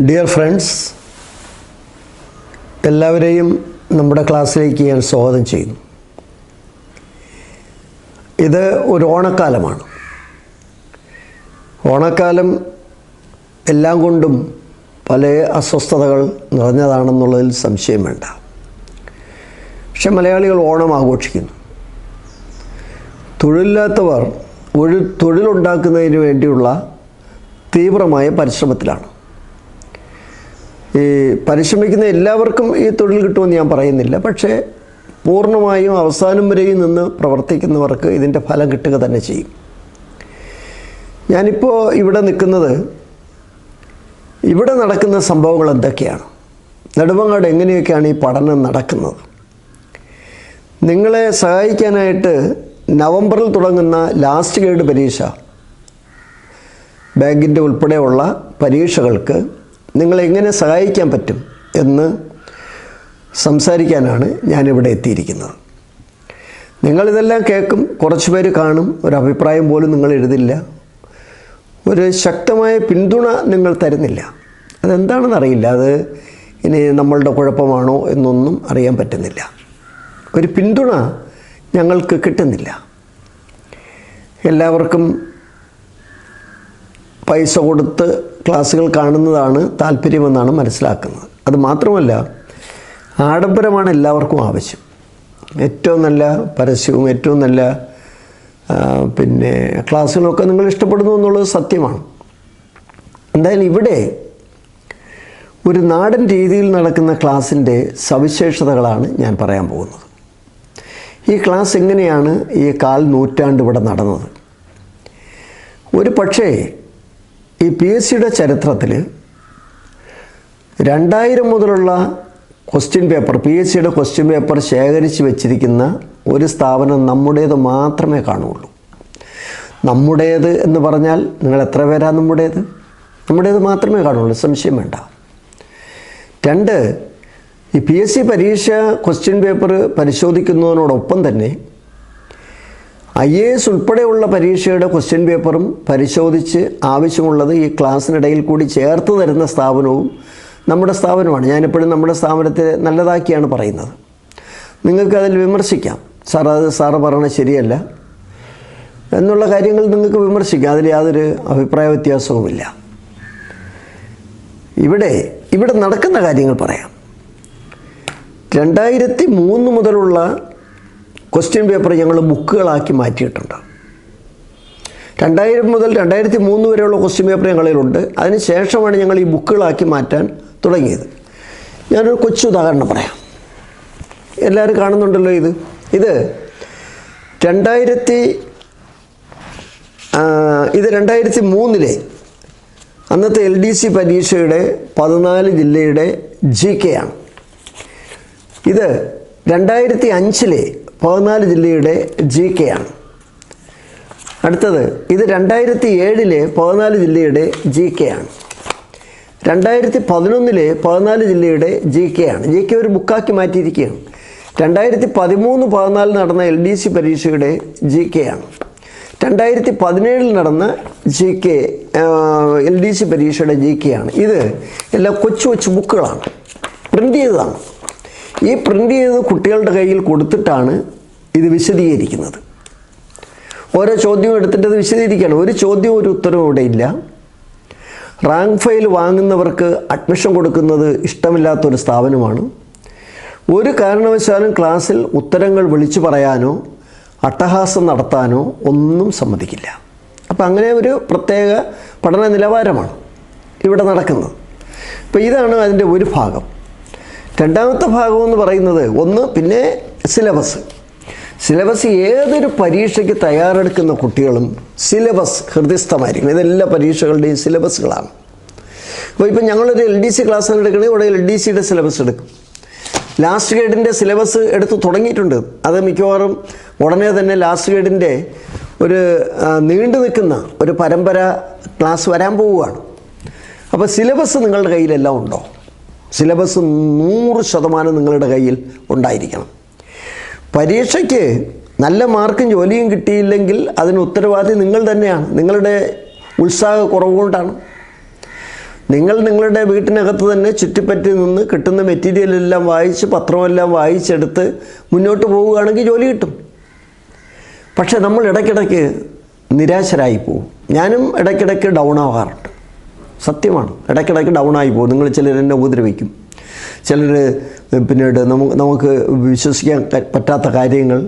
Dear friends എല്ലാവരെയും നമ്മുടെ ക്ലാസ്സിലേക്ക് ഞാൻ സ്വാഗതം ചെയ്യുന്നു. ഇത് ഒരു ഓണക്കാലമാണ്. ഓണക്കാലം എല്ലാം കൊണ്ടും പല അസ്വസ്ഥതകൾ നിറഞ്ഞതാണെന്നുള്ളതിൽ സംശയം വേണ്ട. പക്ഷെ മലയാളികൾ ഓണം ആഘോഷിക്കുന്നു. തൊഴിലില്ലാത്തവർ ഒരു തൊഴിലുണ്ടാക്കുന്നതിന് വേണ്ടിയുള്ള തീവ്രമായ പരിശ്രമത്തിലാണ്. ഈ പരിശ്രമിക്കുന്ന എല്ലാവർക്കും ഈ തൊഴിൽ കിട്ടുമെന്ന് ഞാൻ പറയുന്നില്ല. പക്ഷേ പൂർണമായും അവസാനം വരെയും നിന്ന് പ്രവർത്തിക്കുന്നവർക്ക് ഇതിന്റെ ഫലം കിട്ടുക തന്നെ ചെയ്യും. ഞാനിപ്പോൾ ഇവിടെ നിൽക്കുന്നത് ഇവിടെ നടക്കുന്ന സംഭവങ്ങൾ എന്തൊക്കെയാണ്? നെടുമങ്ങാട് എങ്ങനെയൊക്കെയാണ് ഈ പഠനം നടക്കുന്നത്? നിങ്ങളെ സഹായിക്കാനായിട്ട് നവംബറിൽ തുടങ്ങുന്ന ലാസ്റ്റ് ഗ്രേഡ് പരീക്ഷ ബാങ്കിന്റെ ഉൾപ്പെടെയുള്ള പരീക്ഷകൾക്ക് നിങ്ങളെ എങ്ങനെ സഹായിക്കാൻ പറ്റും എന്ന് സംസാരിക്കാനാണ് ഞാനിവിടെ എത്തിയിരിക്കുന്നത്. നിങ്ങളിതെല്ലാം കേൾക്കും കുറച്ച് പേര് കാണും ഒരു അഭിപ്രായം പോലും നിങ്ങൾ എഴുതില്ല. ഒരു ശക്തമായ പിന്തുണ നിങ്ങൾ തരുന്നില്ല. അതെന്താണെന്ന് അറിയില്ല. അത് ഇനി നമ്മളുടെ കുഴപ്പമാണോ എന്നൊന്നും അറിയാൻ പറ്റുന്നില്ല. ഒരു പിന്തുണ ഞങ്ങൾക്ക് കിട്ടുന്നില്ല. എല്ലാവർക്കും പൈസ കൊടുത്ത് ക്ലാസ്സുകൾ കാണുന്നതാണ് താല്പര്യമെന്നാണ് മനസ്സിലാക്കുന്നത്. അത് മാത്രമല്ല ആഡംബരമാണ് എല്ലാവർക്കും ആവശ്യം. ഏറ്റവും നല്ല പരസ്യവും ഏറ്റവും നല്ല പിന്നെ ക്ലാസ്സുകളൊക്കെ നിങ്ങൾ ഇഷ്ടപ്പെടുന്നു എന്നുള്ളത് സത്യമാണ്. എന്തായാലും ഇവിടെ ഒരു നാടൻ രീതിയിൽ നടക്കുന്ന ക്ലാസ്സിന്റെ സവിശേഷതകളാണ് ഞാൻ പറയാൻ പോകുന്നത്. ഈ ക്ലാസ് എങ്ങനെയാണ് ഈ കാൽ നൂറ്റാണ്ട് ഇവിടെ നടന്നത്? ഒരു പക്ഷേ ഈ പി എസ് സിയുടെ ചരിത്രത്തിൽ രണ്ടായിരം മുതലുള്ള ക്വസ്റ്റ്യൻ പേപ്പർ പി എസ് സിയുടെ ക്വസ്റ്റ്യൻ പേപ്പർ ശേഖരിച്ച് വെച്ചിരിക്കുന്ന ഒരു സ്ഥാപനം നമ്മുടേത് മാത്രമേ കാണുകയുള്ളൂ. നമ്മുടേത് എന്ന് പറഞ്ഞാൽ നിങ്ങൾ എത്ര പേരാ നമ്മുടേത്? നമ്മുടേത് മാത്രമേ കാണുള്ളൂ സംശയം വേണ്ട. രണ്ട് ഈ പി എസ് സി പരീക്ഷ ക്വസ്റ്റ്യൻ പേപ്പർ പരിശോധിക്കുന്നതിനോടൊപ്പം തന്നെ ഐ എ എസ് ഉൾപ്പെടെയുള്ള പരീക്ഷയുടെ ക്വസ്റ്റ്യൻ പേപ്പറും പരിശോധിച്ച് ആവശ്യമുള്ളത് ഈ ക്ലാസ്സിനിടയിൽ കൂടി ചേർത്ത് തരുന്ന സ്ഥാപനവും നമ്മുടെ സ്ഥാപനമാണ്. ഞാനെപ്പോഴും നമ്മുടെ സ്ഥാപനത്തെ നല്ലതാക്കിയാണ് പറയുന്നത്. നിങ്ങൾക്കതിൽ വിമർശിക്കാം. സാർ അത് സാറ് പറയണത് ശരിയല്ല. എന്നുള്ള കാര്യങ്ങൾ നിങ്ങൾക്ക് വിമർശിക്കാം. അതിൽ യാതൊരു അഭിപ്രായ വ്യത്യാസവുമില്ല. ഇവിടെ ഇവിടെ നടക്കുന്ന കാര്യങ്ങൾ പറയാം. രണ്ടായിരത്തി മൂന്ന് മുതലുള്ള ക്വസ്റ്റ്യൻ പേപ്പർ ഞങ്ങൾ ബുക്കുകളാക്കി മാറ്റിയിട്ടുണ്ട്. രണ്ടായിരം മുതൽ രണ്ടായിരത്തി മൂന്ന് വരെയുള്ള ക്വസ്റ്റ്യൻ പേപ്പർ ഞങ്ങളിലുണ്ട്. അതിന് ശേഷമാണ് ഞങ്ങൾ ഈ ബുക്കുകളാക്കി മാറ്റാൻ തുടങ്ങിയത്. ഞാനൊരു കൊച്ചു ഉദാഹരണം പറയാം. എല്ലാവരും കാണുന്നുണ്ടല്ലോ ഇത്? ഇത് രണ്ടായിരത്തി ഇത് രണ്ടായിരത്തി മൂന്നിലെ അന്നത്തെ എൽ ഡി സി പരീക്ഷയുടെ പതിനാല് ജില്ലയുടെ ജി കെ ആണ്. ഇത് രണ്ടായിരത്തി അഞ്ചിലെ പതിനാല് ജില്ലയുടെ ജി കെ ആണ്. അടുത്തത് ഇത് രണ്ടായിരത്തി ഏഴിലെ പതിനാല് ജില്ലയുടെ ജി കെ ആണ്. രണ്ടായിരത്തി പതിനൊന്നിലെ പതിനാല് ജില്ലയുടെ ജി കെ ആണ്. ജി കെ ഒരു ബുക്കാക്കി മാറ്റിയിരിക്കുകയാണ്. രണ്ടായിരത്തി പതിമൂന്ന് പതിനാല് നടന്ന എൽ ഡി സി പരീക്ഷയുടെ ജി കെ ആണ്. രണ്ടായിരത്തി പതിനേഴിൽ നടന്ന G K L D C പരീക്ഷയുടെ ജി കെ ആണ്. ഇത് എല്ലാം കൊച്ചു കൊച്ചു ബുക്കുകളാണ്. പ്രിന്റ് ചെയ്തതാണ്. ഈ പ്രിന്റ് ചെയ്ത് കുട്ടികളുടെ കയ്യിൽ കൊടുത്തിട്ടാണ് ഇത് വിശദീകരിക്കുന്നത്. ഓരോ ചോദ്യവും എടുത്തിട്ട് അത് വിശദീകരിക്കുകയാണ്. ഒരു ചോദ്യവും ഒരു ഉത്തരവും ഇവിടെ ഇല്ല. റാങ്ക് ഫയൽ വാങ്ങുന്നവർക്ക് അഡ്മിഷൻ കൊടുക്കുന്നത് ഇഷ്ടമില്ലാത്തൊരു സ്ഥാപനമാണ്. ഒരു കാരണവശാലും ക്ലാസ്സിൽ ഉത്തരങ്ങൾ വിളിച്ചു പറയാനോ അട്ടഹാസം നടത്താനോ ഒന്നും സമ്മതിക്കില്ല. അപ്പം അങ്ങനെ ഒരു പ്രത്യേക പഠന നിലവാരമാണ് ഇവിടെ നടക്കുന്നത്. അപ്പോൾ ഇതാണ് അതിന്റെ ഒരു ഭാഗം. രണ്ടാമത്തെ ഭാഗം എന്ന് പറയുന്നത് ഒന്ന് പിന്നെ സിലബസ് സിലബസ് ഏതൊരു പരീക്ഷയ്ക്ക് തയ്യാറെടുക്കുന്ന കുട്ടികളും സിലബസ് ഹൃദയസ്ഥമായിരിക്കും ഇതെല്ലാ പരീക്ഷകളുടെയും സിലബസുകളാണ് അപ്പോൾ ഇപ്പം ഞങ്ങളൊരു എൽ ഡി സി ക്ലാസ് എടുക്കണമെങ്കിൽ ഇവിടെ എൽ ഡി സിയുടെ സിലബസ് എടുക്കും. ലാസ്റ്റ് ഗ്രേഡിന്റെ സിലബസ് എടുത്ത് തുടങ്ങിയിട്ടുണ്ട്. അത് മിക്കവാറും ഉടനെ തന്നെ ലാസ്റ്റ് ഗ്രേഡിന്റെ ഒരു നീണ്ടു നിൽക്കുന്ന ഒരു പരമ്പര ക്ലാസ് വരാൻ പോവുകയാണ്. അപ്പോൾ സിലബസ് നിങ്ങളുടെ കയ്യിലെല്ലാം ഉണ്ടോ? സിലബസ് നൂറ് ശതമാനം നിങ്ങളുടെ കയ്യിൽ ഉണ്ടായിരിക്കണം. പരീക്ഷയ്ക്ക് നല്ല മാർക്കും ജോലിയും കിട്ടിയില്ലെങ്കിൽ അതിന് ഉത്തരവാദി നിങ്ങൾ തന്നെയാണ്. നിങ്ങളുടെ ഉത്സാഹ നിങ്ങൾ നിങ്ങളുടെ വീട്ടിനകത്ത് തന്നെ ചുറ്റിപ്പറ്റി നിന്ന് കിട്ടുന്ന മെറ്റീരിയലെല്ലാം വായിച്ച് പത്രമെല്ലാം വായിച്ചെടുത്ത് മുന്നോട്ട് പോവുകയാണെങ്കിൽ ജോലി കിട്ടും. പക്ഷെ നമ്മൾ ഇടയ്ക്കിടയ്ക്ക് നിരാശരായി പോവും. ഞാനും ഇടയ്ക്കിടയ്ക്ക് ഡൗൺ ആവാറുണ്ട്. സത്യമാണ്. ഇടയ്ക്കിടയ്ക്ക് ഡൗൺ ആയി പോകും. നിങ്ങൾ ചിലർ എന്നെ ഉപദ്രവിക്കും. ചിലർ പിന്നീട് നമുക്ക് നമുക്ക് വിശ്വസിക്കാൻ പറ്റാത്ത കാര്യങ്ങൾ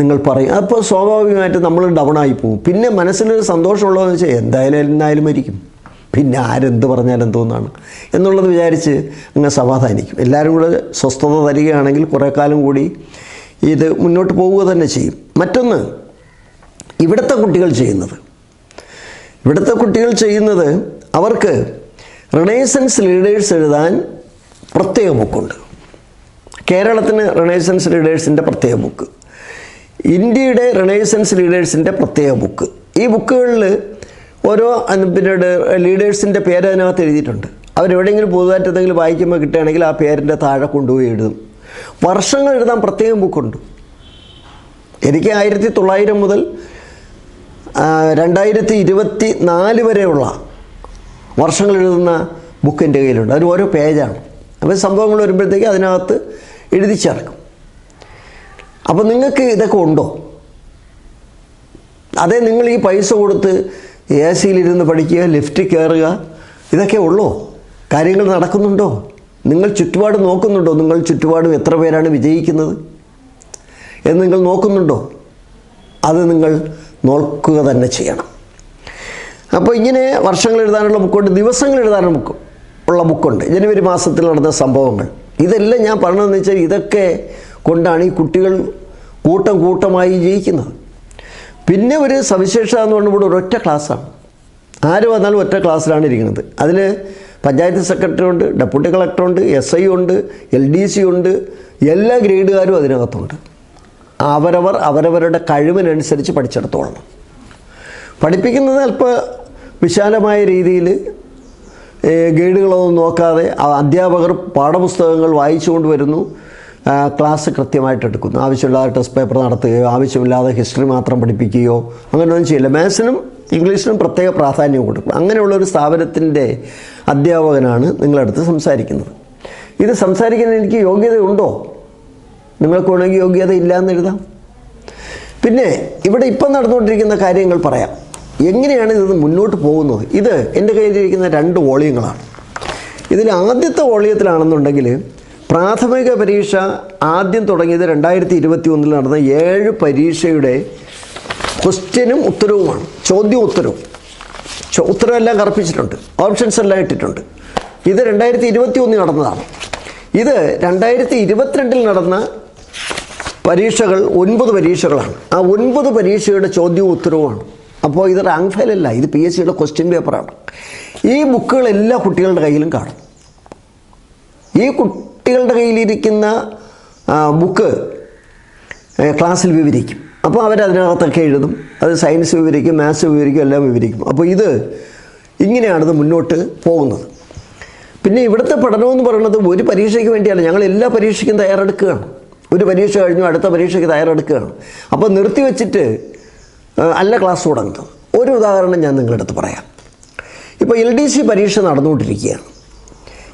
നിങ്ങൾ പറയും. അപ്പോൾ സ്വാഭാവികമായിട്ട് നമ്മൾ ഡൗൺ ആയി പോകും. പിന്നെ മനസ്സിലൊരു സന്തോഷമുള്ളതെന്ന് വെച്ചാൽ എന്തായാലും എന്നായാലും മരിക്കും. പിന്നെ ആരെന്ത് പറഞ്ഞാലും തോന്നാണ് എന്നുള്ളത് വിചാരിച്ച് അങ്ങ് സമാധാനിക്കും. എല്ലാവരും കൂടെ സ്വസ്ഥത തരികയാണെങ്കിൽ കുറേ കാലം കൂടി ഇത് മുന്നോട്ട് പോവുക തന്നെ ചെയ്യും. മറ്റൊന്ന് ഇവിടുത്തെ കുട്ടികൾ ചെയ്യുന്നത്. ഇവിടുത്തെ കുട്ടികൾ ചെയ്യുന്നത് അവർക്ക് റിനേസൻസ് ലീഡേഴ്സ് എഴുതാൻ പ്രത്യേക ബുക്കുണ്ട് കേരളത്തിന് റിനേസൻസ് ലീഡേഴ്സിന്റെ പ്രത്യേക ബുക്ക് ഇന്ത്യയുടെ റിനേസൻസ് ലീഡേഴ്സിന്റെ പ്രത്യേക ബുക്ക് ഈ ബുക്കുകളിൽ ഓരോ പിന്നീട് ലീഡേഴ്സിന്റെ പേര് അതിനകത്ത് എഴുതിയിട്ടുണ്ട്. അവരെവിടെയെങ്കിലും പൊതുവായിട്ട് എന്തെങ്കിലും വായിക്കുമ്പോൾ കിട്ടുകയാണെങ്കിൽ ആ പേരിന്റെ താഴെ കൊണ്ടുപോയി എഴുതും. വർഷങ്ങൾ എഴുതാൻ പ്രത്യേകം ബുക്കുണ്ട്. എനിക്ക് ആയിരത്തി തൊള്ളായിരം മുതൽ രണ്ടായിരത്തി ഇരുപത്തി നാല് വരെയുള്ള വർഷങ്ങൾ എഴുതുന്ന ബുക്ക് എന്റെ കയ്യിലുണ്ട്. അതിന് ഓരോ പേജാണ്. അപ്പോൾ സംഭവങ്ങൾ വരുമ്പോഴത്തേക്ക് അതിനകത്ത് എഴുതി ചേർക്കും. അപ്പോൾ നിങ്ങൾക്ക് ഇതൊക്കെ ഉണ്ടോ? അതേ നിങ്ങൾ ഈ പൈസ കൊടുത്ത് എ സിയിലിരുന്ന് പഠിക്കുക ലിഫ്റ്റ് കയറുക ഇതൊക്കെ ഉള്ളോ? കാര്യങ്ങൾ നടക്കുന്നുണ്ടോ? നിങ്ങൾ ചുറ്റുപാട് നോക്കുന്നുണ്ടോ? നിങ്ങൾ ചുറ്റുപാടും എത്ര പേരാണ് വിജയിക്കുന്നത്? എന്ന് നിങ്ങൾ നോക്കുന്നുണ്ടോ? അത് നിങ്ങൾ നോക്കുക തന്നെ ചെയ്യണം. അപ്പോൾ ഇങ്ങനെ വർഷങ്ങൾ എഴുതാനുള്ള ബുക്കുണ്ട് ദിവസങ്ങൾ എഴുതാനുള്ള ബുക്ക് ഉള്ള ബുക്കുണ്ട്. ജനുവരി മാസത്തിൽ നടന്ന സംഭവങ്ങൾ. ഇതെല്ലാം ഞാൻ പറഞ്ഞതെന്ന് വെച്ചാൽ ഇതൊക്കെ കൊണ്ടാണ് ഈ കുട്ടികൾ കൂട്ടം കൂട്ടമായി ജയിക്കുന്നത് പിന്നെ ഒരു സവിശേഷത എന്ന് പറഞ്ഞാൽ ഇവിടെ ഒരൊറ്റ ക്ലാസ്സാണ്. ആര് വന്നാലും ഒറ്റ ക്ലാസ്സിലാണ് ഇരിക്കുന്നത്. അതിൽ പഞ്ചായത്ത് സെക്രട്ടറി ഉണ്ട് ഡെപ്യൂട്ടി കളക്ടറുണ്ട് എസ് ഐ ഉണ്ട് എൽ ഡി സി ഉണ്ട് എല്ലാ ഗ്രേഡുകാരും അതിനകത്തുണ്ട്. അവരവർ അവരവരുടെ കഴിവിനനുസരിച്ച് പഠിച്ചെടുത്തോളണം. പഠിപ്പിക്കുന്നത് അല്പം വിശാലമായ രീതിയിൽ ഗൈഡുകളൊന്നും നോക്കാതെ അധ്യാപകർ പാഠപുസ്തകങ്ങൾ വായിച്ചുകൊണ്ട് വരുന്നു. ക്ലാസ് കൃത്യമായിട്ട് എടുക്കുന്നു. ആവശ്യമില്ലാതെ ടെസ്റ്റ് പേപ്പർ നടത്തുകയോ ആവശ്യമില്ലാതെ ഹിസ്റ്ററി മാത്രം പഠിപ്പിക്കുകയോ അങ്ങനെയൊന്നും ചെയ്യില്ല. മാത്സിനും ഇംഗ്ലീഷിനും പ്രത്യേക പ്രാധാന്യം കൊടുക്കും അങ്ങനെയുള്ള ഒരു സ്ഥാപനത്തിന്റെ അധ്യാപകനാണ് നിങ്ങളടുത്ത് സംസാരിക്കുന്നത്. ഇത് സംസാരിക്കാൻ എനിക്ക് യോഗ്യതയുണ്ടോ? നിങ്ങൾക്ക് വേണമെങ്കിൽ യോഗ്യത ഇല്ല എന്ന് എഴുതാം. പിന്നെ ഇവിടെ ഇപ്പം നടന്നുകൊണ്ടിരിക്കുന്ന കാര്യങ്ങൾ പറയാം. എങ്ങനെയാണ് ഇത് മുന്നോട്ട് പോകുന്നത്? ഇത് എന്റെ കയ്യിലിരിക്കുന്ന രണ്ട് വോളിയങ്ങളാണ്. ഇതിൽ ആദ്യത്തെ വോളിയത്തിലാണെന്നുണ്ടെങ്കിൽ പ്രാഥമിക പരീക്ഷ ആദ്യം തുടങ്ങിയത് രണ്ടായിരത്തി ഇരുപത്തി ഒന്നിൽ നടന്ന ഏഴ് പരീക്ഷയുടെ ക്വസ്റ്റ്യനും ഉത്തരവുമാണ്. ചോദ്യവും ഉത്തരവും. ഉത്തരവെല്ലാം കറുപ്പിച്ചിട്ടുണ്ട്. ഓപ്ഷൻസ് എല്ലാം ഇട്ടിട്ടുണ്ട്. ഇത് രണ്ടായിരത്തി ഇരുപത്തി ഒന്നിൽ നടന്നതാണ്. ഇത് രണ്ടായിരത്തി ഇരുപത്തിരണ്ടിൽ നടന്ന പരീക്ഷകൾ ഒൻപത് പരീക്ഷകളാണ്. ആ ഒൻപത് പരീക്ഷയുടെ ചോദ്യവും ഉത്തരവുമാണ്. അപ്പോൾ ഇത് റാങ്ക് ഫയലല്ല ഇത് പി എസ് സിയുടെ ക്വസ്റ്റ്യൻ പേപ്പറാണ് ഈ ബുക്കുകൾ എല്ലാ കുട്ടികളുടെ കയ്യിലും കാണും. ഈ കുട്ടികളുടെ കയ്യിലിരിക്കുന്ന ബുക്ക് ക്ലാസ്സിൽ വിവരിക്കും. അപ്പോൾ അവരതിനകത്തൊക്കെ എഴുതും. അത് സയൻസ് വിവരിക്കും മാത്സ് വിവരിക്കും എല്ലാം വിവരിക്കും. അപ്പോൾ ഇത് ഇങ്ങനെയാണിത് മുന്നോട്ട് പോകുന്നത്. പിന്നെ ഇവിടുത്തെ പഠനമെന്ന് പറയുന്നത് ഒരു പരീക്ഷയ്ക്ക് വേണ്ടിയാണ്. ഞങ്ങൾ എല്ലാ പരീക്ഷയ്ക്കും തയ്യാറെടുക്കുകയാണ്. ഒരു പരീക്ഷ കഴിഞ്ഞു അടുത്ത പരീക്ഷയ്ക്ക് തയ്യാറെടുക്കുകയാണ്. അപ്പോൾ നിർത്തിവെച്ചിട്ട് ആ, അല്ല ക്ലാസ് തുടങ്ങുന്നത് ഒരു ഉദാഹരണം ഞാൻ നിങ്ങളുടെ നിങ്ങളടുത്ത് പറയാം. ഇപ്പോൾ എൽ ഡി സി പരീക്ഷ നടന്നുകൊണ്ടിരിക്കുകയാണ്.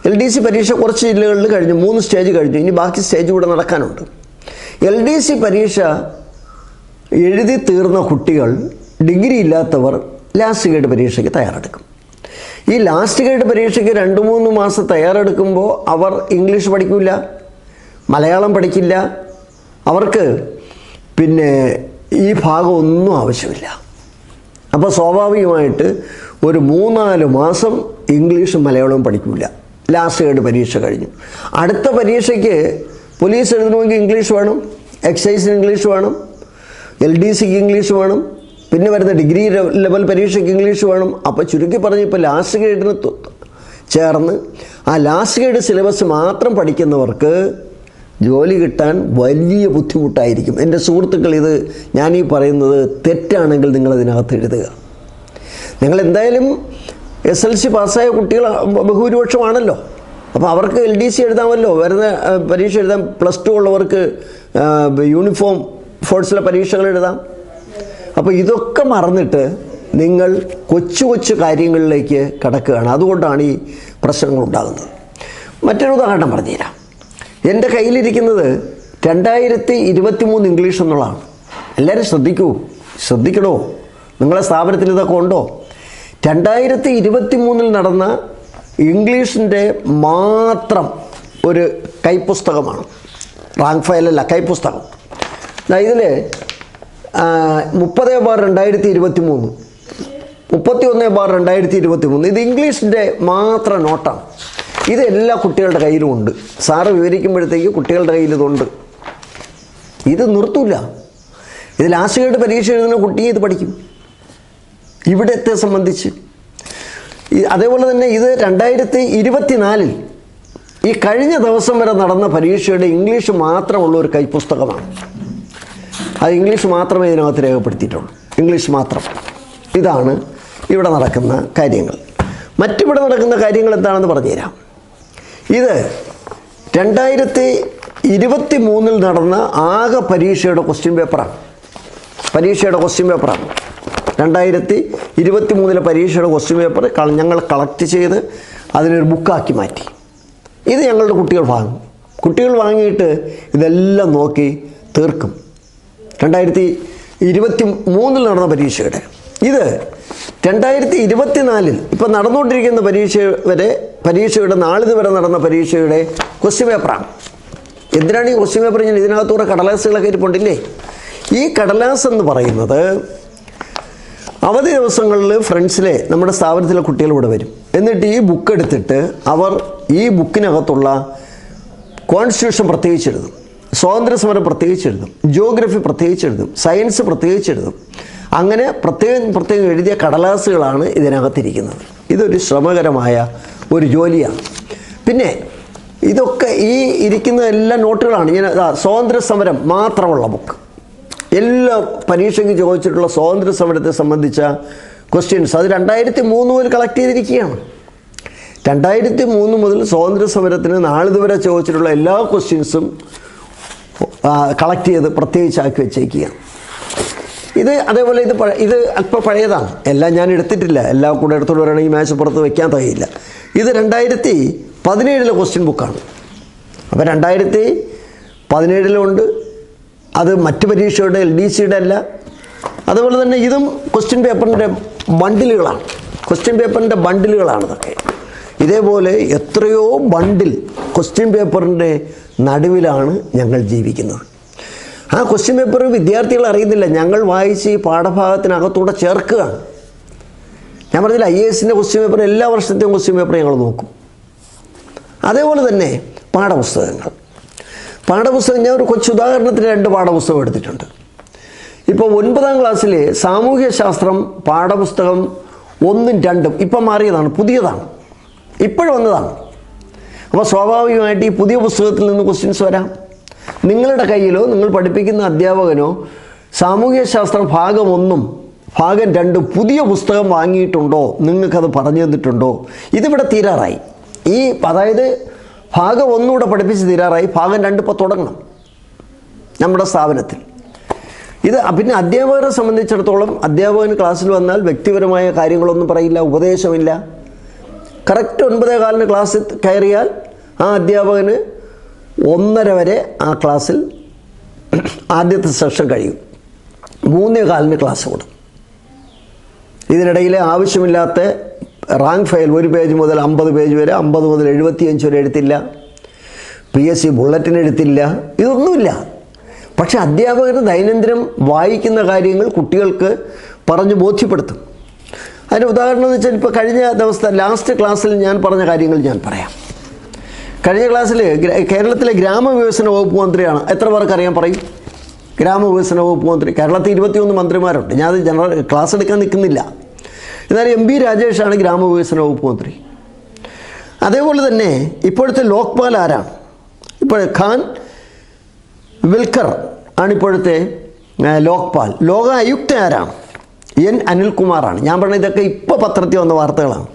എൽ ഡി സി പരീക്ഷ കുറച്ച് ജില്ലകളിൽ കഴിഞ്ഞു മൂന്ന് സ്റ്റേജ് കഴിഞ്ഞു. ഇനി ബാക്കി സ്റ്റേജ് കൂടെ നടക്കാനുണ്ട്. എൽ ഡി സി പരീക്ഷ എഴുതി തീർന്ന കുട്ടികൾ ഡിഗ്രി ഇല്ലാത്തവർ ലാസ്റ്റ് ഗ്രേഡ് പരീക്ഷയ്ക്ക് തയ്യാറെടുക്കും. ഈ ലാസ്റ്റ് ഗ്രേഡ് പരീക്ഷയ്ക്ക് രണ്ട് മൂന്ന് മാസം തയ്യാറെടുക്കുമ്പോൾ അവർ ഇംഗ്ലീഷ് പഠിക്കില്ല മലയാളം പഠിക്കില്ല. അവർക്ക് പിന്നെ ഈ ഭാഗം ഒന്നും ആവശ്യമില്ല. അപ്പോൾ സ്വാഭാവികമായിട്ട് ഒരു മൂന്നാൽ മാസം ഇംഗ്ലീഷും മലയാളവും പഠിക്കില്ല ലാസ്റ്റ് ഗേഡ് പരീക്ഷ കഴിഞ്ഞു. അടുത്ത പരീക്ഷയ്ക്ക് പോലീസ് എഴുതണമെങ്കിൽ ഇംഗ്ലീഷ് വേണം എക്സൈസിന് ഇംഗ്ലീഷ് വേണം എൽ ഡി സിക്ക് ഇംഗ്ലീഷ് വേണം പിന്നെ വരുന്ന ഡിഗ്രി ലെവൽ പരീക്ഷയ്ക്ക് ഇംഗ്ലീഷ് വേണം. അപ്പോൾ ചുരുക്കി പറഞ്ഞ് ഇപ്പോൾ ലാസ്റ്റ് ഗ്രേഡിന് ചേർന്ന് ആ ലാസ്റ്റ് ഗ്രേഡ് സിലബസ് മാത്രം പഠിക്കുന്നവർക്ക് ജോലി കിട്ടാൻ വലിയ ബുദ്ധിമുട്ടായിരിക്കും. എന്റെ സുഹൃത്തുക്കൾ ഇത് ഞാനീ പറയുന്നത് തെറ്റാണെങ്കിൽ നിങ്ങൾ അതിനകത്ത് എഴുതുക. നിങ്ങൾ എന്തായാലും എസ് എൽ സി പാസ്സായ കുട്ടികൾ ബഹുഭൂരിപക്ഷമാണല്ലോ. അപ്പോൾ അവർക്ക് എൽ ഡി സി എഴുതാമല്ലോ. വരുന്ന പരീക്ഷ എഴുതാം പ്ലസ് ടു ഉള്ളവർക്ക് യൂണിഫോം ഫോഴ്സിലെ പരീക്ഷകൾ എഴുതാം. അപ്പോൾ ഇതൊക്കെ മറന്നിട്ട് നിങ്ങൾ കൊച്ചു കൊച്ചു കാര്യങ്ങളിലേക്ക് കടക്കുകയാണ്. അതുകൊണ്ടാണ് ഈ പ്രശ്നങ്ങൾ ഉണ്ടാകുന്നത്. മറ്റൊരു ഉദാഹരണം പറഞ്ഞുതരാം. എന്റെ കയ്യിലിരിക്കുന്നത് രണ്ടായിരത്തി ഇരുപത്തി മൂന്ന് ഇംഗ്ലീഷ് എന്നുള്ളതാണ്. എല്ലാവരും ശ്രദ്ധിക്കൂ. ശ്രദ്ധിക്കണോ? നിങ്ങളെ സ്ഥാപനത്തിൽ ഇതൊക്കെ ഉണ്ടോ? രണ്ടായിരത്തി ഇരുപത്തി മൂന്നിൽ നടന്ന ഇംഗ്ലീഷിന്റെ മാത്രം ഒരു കൈപ്പുസ്തകമാണ്. റാങ്ക് ഫയലല്ല കൈപ്പുസ്തകം. ഇതിൽ മുപ്പത് ബാർ രണ്ടായിരത്തി ഇരുപത്തി മൂന്ന് മുപ്പത്തി ഒന്ന് ബാർ രണ്ടായിരത്തി ഇരുപത്തി മൂന്ന് ഇത് ഇംഗ്ലീഷിന്റെ മാത്രം നോട്ടാണ്. ഇത് എല്ലാ കുട്ടികളുടെ കയ്യിലും ഉണ്ട്. സാറ് വിവരിക്കുമ്പോഴത്തേക്ക് കുട്ടികളുടെ കയ്യിൽ ഇതുണ്ട്. ഇത് നിർത്തൂല. ഇത് ലാസ്റ്റ് ഗേഡ് പരീക്ഷ എഴുതുന്ന കുട്ടിയെ ഇത് പഠിക്കും. ഇവിടത്തെ സംബന്ധിച്ച്. അതേപോലെ തന്നെ ഇത് രണ്ടായിരത്തി ഇരുപത്തിനാലിൽ ഈ കഴിഞ്ഞ ദിവസം വരെ നടന്ന പരീക്ഷയുടെ ഇംഗ്ലീഷ് മാത്രമുള്ള ഒരു കൈപ്പുസ്തകമാണ്. അത് ഇംഗ്ലീഷ് മാത്രമേ ഇതിനകത്ത് രേഖപ്പെടുത്തിയിട്ടുള്ളൂ. ഇംഗ്ലീഷ് മാത്രം. ഇതാണ് ഇവിടെ നടക്കുന്ന കാര്യങ്ങൾ. മറ്റിവിടെ നടക്കുന്ന കാര്യങ്ങൾ എന്താണെന്ന് പറഞ്ഞുതരാം. ഇത് രണ്ടായിരത്തി ഇരുപത്തി മൂന്നിൽ നടന്ന ആകെ പരീക്ഷയുടെ ക്വസ്റ്റ്യൻ പേപ്പറാണ് പരീക്ഷയുടെ ക്വസ്റ്റ്യൻ പേപ്പറാണ് രണ്ടായിരത്തി ഇരുപത്തി മൂന്നിലെ പരീക്ഷയുടെ ക്വസ്റ്റ്യൻ പേപ്പർ ഞങ്ങൾ കളക്ട് ചെയ്ത് അതിനൊരു ബുക്കാക്കി മാറ്റി. ഇത് ഞങ്ങളുടെ കുട്ടികൾ വാങ്ങും. കുട്ടികൾ വാങ്ങിയിട്ട് ഇതെല്ലാം നോക്കി തീർക്കും. രണ്ടായിരത്തി ഇരുപത്തി മൂന്നിൽ നടന്ന പരീക്ഷയുടെ. ഇത് രണ്ടായിരത്തി ഇരുപത്തിനാലിൽ ഇപ്പം നടന്നുകൊണ്ടിരിക്കുന്ന പരീക്ഷ വരെ പരീക്ഷയുടെ നാളിത് വരെ നടന്ന പരീക്ഷയുടെ ക്വസ്റ്റ്യൻ പേപ്പറാണ് എന്തിനാണ് ഈ ക്വസ്റ്റ്യൻ പേപ്പർ ഞാൻ ഇതിനകത്തൂടെ കടലാസുകളൊക്കെ ഇരിപ്പുണ്ടില്ലേ? ഈ കടലാസ് എന്ന് പറയുന്നത് അവധി ദിവസങ്ങളിൽ ഫ്രണ്ട്സിലെ നമ്മുടെ സ്ഥാപനത്തിലെ കുട്ടികൾ ഇവിടെ വരും. എന്നിട്ട് ഈ ബുക്ക് എടുത്തിട്ട് അവർ ഈ ബുക്കിനകത്തുള്ള കോൺസ്റ്റിറ്റ്യൂഷൻ പ്രത്യേകിച്ച് എഴുതും. സ്വാതന്ത്ര്യ സമരം പ്രത്യേകിച്ച് എഴുതും. ജിയോഗ്രഫി പ്രത്യേകിച്ച് എഴുതും. സയൻസ് പ്രത്യേകിച്ച് എഴുതും. അങ്ങനെ പ്രത്യേകം പ്രത്യേകം എഴുതിയ കടലാസുകളാണ് ഇതിനകത്തിരിക്കുന്നത്. ഇതൊരു ശ്രമകരമായ ഒരു ജോലിയാണ്. പിന്നെ ഇതൊക്കെ ഈ ഇരിക്കുന്ന എല്ലാ നോട്ടുകളാണ്. ഞാൻ സ്വാതന്ത്ര്യ സമരം മാത്രമുള്ള ബുക്ക് എല്ലാ പരീക്ഷയ്ക്ക് ചോദിച്ചിട്ടുള്ള സ്വാതന്ത്ര്യ സമരത്തെ സംബന്ധിച്ച ക്വസ്റ്റ്യൻസ് അത് രണ്ടായിരത്തി മൂന്ന് മുതൽ കളക്ട് ചെയ്തിരിക്കുകയാണ്. രണ്ടായിരത്തി മൂന്ന് മുതൽ സ്വാതന്ത്ര്യ സമരത്തിന് നാളിതുവരെ ചോദിച്ചിട്ടുള്ള എല്ലാ ക്വസ്റ്റ്യൻസും കളക്ട് ചെയ്ത് പ്രത്യേകിച്ചാക്കി വെച്ചേക്കുകയാണ്. ഇത് അതേപോലെ ഇത് ഇത് അല്പം പഴയതാണ്. എല്ലാം ഞാൻ എടുത്തിട്ടില്ല. എല്ലാം കൂടെ എടുത്തോണ്ട് വരണമെങ്കിൽ മാച്ച് പുറത്ത് വയ്ക്കാൻ കഴിയില്ല ഇത് രണ്ടായിരത്തി പതിനേഴിലെ ക്വസ്റ്റ്യൻ ബുക്കാണ് അപ്പോൾ രണ്ടായിരത്തി പതിനേഴിലുണ്ട് അത് മറ്റ് പരീക്ഷയുടെ എൽ ഡി സിയുടെ അല്ല. അതുപോലെ തന്നെ ഇതും ക്വസ്റ്റ്യൻ പേപ്പറിന്റെ ബണ്ടിലുകളാണ് ക്വസ്റ്റ്യൻ പേപ്പറിന്റെ ബണ്ടിലുകളാണ് ഇതൊക്കെ. ഇതേപോലെ എത്രയോ ബണ്ടിൽ ക്വസ്റ്റ്യൻ പേപ്പറിന്റെ നടുവിലാണ് ഞങ്ങൾ ജീവിക്കുന്നത്. ആ ക്വസ്റ്റ്യൻ പേപ്പർ വിദ്യാർത്ഥികൾ അറിയുന്നില്ല. ഞങ്ങൾ വായിച്ച് ഈ പാഠഭാഗത്തിനകത്തൂടെ ചേർക്കുക. ഞാൻ പറഞ്ഞില്ല ഐ എ എസിന്റെ ക്വസ്റ്റ്യൻ പേപ്പർ എല്ലാ വർഷത്തെയും ക്വസ്റ്റ്യൻ പേപ്പർ ഞങ്ങൾ നോക്കും. അതേപോലെ തന്നെ പാഠപുസ്തകങ്ങൾ. പാഠപുസ്തകം ഞാൻ ഒരു കൊച്ചു ഉദാഹരണത്തിന് രണ്ട് പാഠപുസ്തകം എടുത്തിട്ടുണ്ട്. ഇപ്പോൾ ഒൻപതാം ക്ലാസ്സിൽ സാമൂഹ്യ ശാസ്ത്രം പാഠപുസ്തകം ഒന്നും രണ്ടും ഇപ്പം മാറിയതാണ് പുതിയതാണ്. ഇപ്പോഴും വന്നതാണ്. അപ്പോൾ സ്വാഭാവികമായിട്ട് ഈ പുതിയ പുസ്തകത്തിൽ നിന്ന് ക്വസ്റ്റ്യൻസ് വരാം. നിങ്ങളുടെ കയ്യിലോ നിങ്ങൾ പഠിപ്പിക്കുന്ന അധ്യാപകനോ സാമൂഹ്യ ശാസ്ത്രം ഭാഗം ഒന്നും ഭാഗം രണ്ടും പുതിയ പുസ്തകം വാങ്ങിയിട്ടുണ്ടോ? നിങ്ങൾക്കത് പറഞ്ഞു തന്നിട്ടുണ്ടോ? ഇതിവിടെ തീരാറായി. ഈ അതായത് ഭാഗം ഒന്നുകൂടെ പഠിപ്പിച്ച് തീരാറായി. ഭാഗം രണ്ട് ഇപ്പോൾ തുടങ്ങണം നമ്മുടെ സ്ഥാപനത്തിൽ. ഇത് പിന്നെ അധ്യാപകരെ സംബന്ധിച്ചിടത്തോളം അധ്യാപകൻ ക്ലാസ്സിൽ വന്നാൽ വ്യക്തിപരമായ കാര്യങ്ങളൊന്നും പറയില്ല ഉപദേശമില്ല. കറക്റ്റ് ഒൻപതേ കാലിന് ക്ലാസ്സിൽ കയറിയാൽ ആ അധ്യാപകന് ഒന്നര വരെ ആ ക്ലാസ്സിൽ ആദ്യത്തെ സെഷൻ കഴിയും. മൂന്നേ കാലിന് ക്ലാസ് കൊടുക്കും ഇതിനിടയിൽ ആവശ്യമില്ലാത്ത റാങ്ക് ഫയൽ ഒരു പേജ് മുതൽ അമ്പത് പേജ് വരെ അമ്പത് മുതൽ എഴുപത്തിയഞ്ച് വരെ എടുത്തില്ല. പി എസ് സി ബുള്ളറ്റിൻ എടുത്തില്ല. ഇതൊന്നുമില്ല. പക്ഷേ അധ്യാപകർ ദൈനംദിനം വായിക്കുന്ന കാര്യങ്ങൾ കുട്ടികൾക്ക് പറഞ്ഞ് ബോധ്യപ്പെടുത്തും. അതിന്റെ ഉദാഹരണം എന്ന് വെച്ചാൽ ഇപ്പോൾ കഴിഞ്ഞ ദിവസത്തെ ലാസ്റ്റ് ക്ലാസ്സിൽ ഞാൻ പറഞ്ഞ കാര്യങ്ങൾ ഞാൻ പറയാം. കഴിഞ്ഞ ക്ലാസ്സിൽ കേരളത്തിലെ ഗ്രാമവികസന വകുപ്പ് മന്ത്രിയാണ്. എത്ര പേർക്ക് അറിയാൻ പറയും? ഗ്രാമവികസന വകുപ്പ് മന്ത്രി. കേരളത്തിൽ ഇരുപത്തിയൊന്ന് മന്ത്രിമാരുണ്ട്. ഞാൻ അത് ജനറൽ ക്ലാസ് എടുക്കാൻ നിൽക്കുന്നില്ല. എന്നാൽ എം ബി രാജേഷാണ് ഗ്രാമവികസന വകുപ്പ് മന്ത്രി. അതേപോലെ തന്നെ ഇപ്പോഴത്തെ ലോക്പാൽ ആരാണ്? ഇപ്പോൾ ഖാൻ വിൽക്കർ ആണ് ഇപ്പോഴത്തെ ലോക്പാൽ. ലോക ആയുക്ത ആരാണ്? എൻ അനിൽകുമാറാണ്. ഞാൻ പറഞ്ഞ ഇതൊക്കെ ഇപ്പോൾ പത്രത്തിൽ വന്ന വാർത്തകളാണ്.